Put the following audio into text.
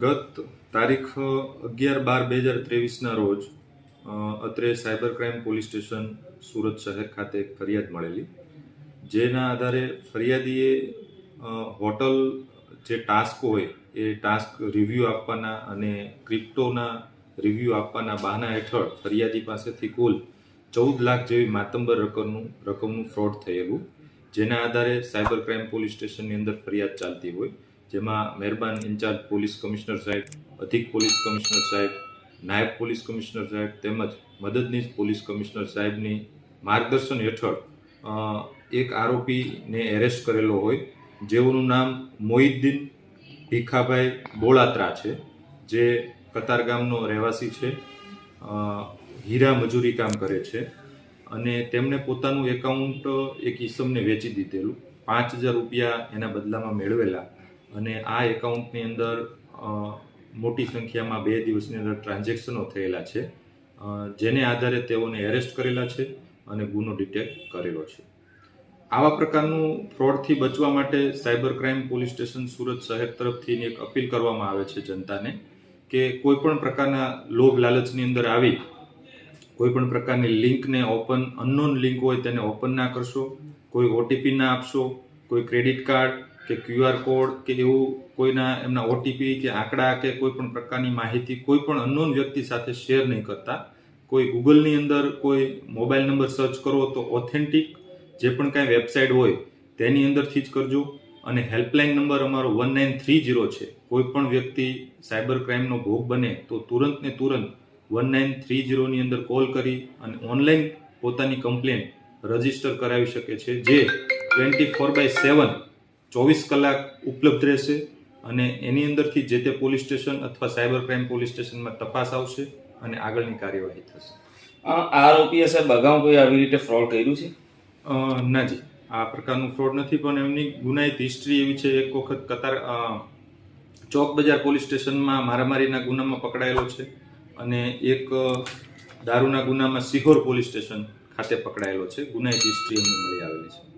તારીખ અગિયાર બાર બે હજાર ત્રેવીસના રોજ અત્રે cyber crime police station Surat શહેર ખાતે એક ફરિયાદ મળેલી, જેના આધારે ફરિયાદીએ હોટલ જે ટાસ્ક હોય એ ટાસ્ક રિવ્યૂ આપવાના અને ક્રિપ્ટોના રિવ્યૂ આપવાના બહાના હેઠળ ફરિયાદી પાસેથી કુલ ચૌદ લાખ જેવી માતંબર રકમનું રકમનું ફ્રોડ થયેલું, જેના આધારે સાયબર ક્રાઇમ પોલીસ સ્ટેશનની અંદર ફરિયાદ ચાલતી હોય. જેમાં મહેરબાન ઇન્ચાર્જ પોલીસ કમિશનર સાહેબ, અધિક પોલીસ કમિશનર સાહેબ, નાયબ પોલીસ કમિશનર સાહેબ તેમજ મદદનીશ પોલીસ કમિશનર સાહેબની માર્ગદર્શન હેઠળ એક આરોપીને એરેસ્ટ કરેલો હોય, જેઓનું નામ મોહિદ્દીન ભીખાભાઈ બોળાત્રા છે, જે કતાર ગામનો રહેવાસી છે હીરા મજૂરી કામ કરે છે અને તેમણે પોતાનું એકાઉન્ટ એક ઈસમને વેચી દીધેલું. પાંચ હજાર રૂપિયા એના બદલામાં મેળવેલા. અને આ એકાઉન્ટની અંદર મોટી સંખ્યામાં બે દિવસની અંદર ટ્રાન્ઝેક્શનો થયેલા છે. જેને આધારે તેઓને એરેસ્ટ કરેલા છે અને ગુનો ડિટેક્ટ કરેલો છે. આવા પ્રકારનું ફ્રોડથી બચવા માટે cyber crime police station Surat શહેર તરફથી એક અપીલ કરવામાં આવે છે જનતાને કે કોઈ પણ પ્રકારના લોભ લાલચની અંદર આવી, કોઈ પણ પ્રકારની લિંકને ઓપન, અનનોન લિંક હોય તેને ઓપન ના કરશો, કોઈ ઓટીપી ના આપશો, કોઈ ક્રેડિટ કાર્ડ કે ક્યુઆર કોડ કે એવું કોઈના એમના ઓટીપી કે આંકડા કે કોઈ પણ પ્રકારની માહિતી કોઈ પણ અનનોન વ્યક્તિ સાથે શેર નહીં કરતા. કોઈ ગૂગલની અંદર કોઈ મોબાઈલ નંબર સર્ચ કરો તો ઓથેન્ટિક જે પણ કાંઈ વેબસાઇટ હોય તેની અંદરથી જ કરજો. અને હેલ્પલાઇન નંબર અમારો વન નાઇન થ્રી જીરો છે. કોઈ પણ વ્યક્તિ સાયબર ક્રાઇમનો ભોગ બને તો તુરંત ને તુરંત વન નાઇન થ્રી જીરોની અંદર કોલ કરી અને ઓનલાઈન પોતાની કમ્પ્લેન રજિસ્ટર કરાવી શકે છે. જે ટ્વેન્ટી ફોર બાય સેવન ચોવીસ કલાક ઉપલબ્ધ રહેશે અને એની અંદરથી જે તે પોલીસ સ્ટેશન અથવા સાયબર ક્રાઇમ પોલીસ સ્ટેશનમાં તપાસ આવશે અને આગળની કાર્યવાહી થશે. આ આરોપીએ સાહેબ અગાઉ કોઈ આવી રીતે ફ્રોડ કર્યું છે? ના જી. આ પ્રકારનું ફ્રોડ નથી પણ એમની ગુનાહિત હિસ્ટ્રી એવી છે એક વખત કતાર ચોક બજાર પોલીસ સ્ટેશનમાં મારામારીના ગુનામાં પકડાયેલો છે અને એક દારૂના ગુનામાં સિહોર પોલીસ સ્ટેશન ખાતે પકડાયેલો છે. ગુનાહિત હિસ્ટ્રી એમની મળી આવેલી છે.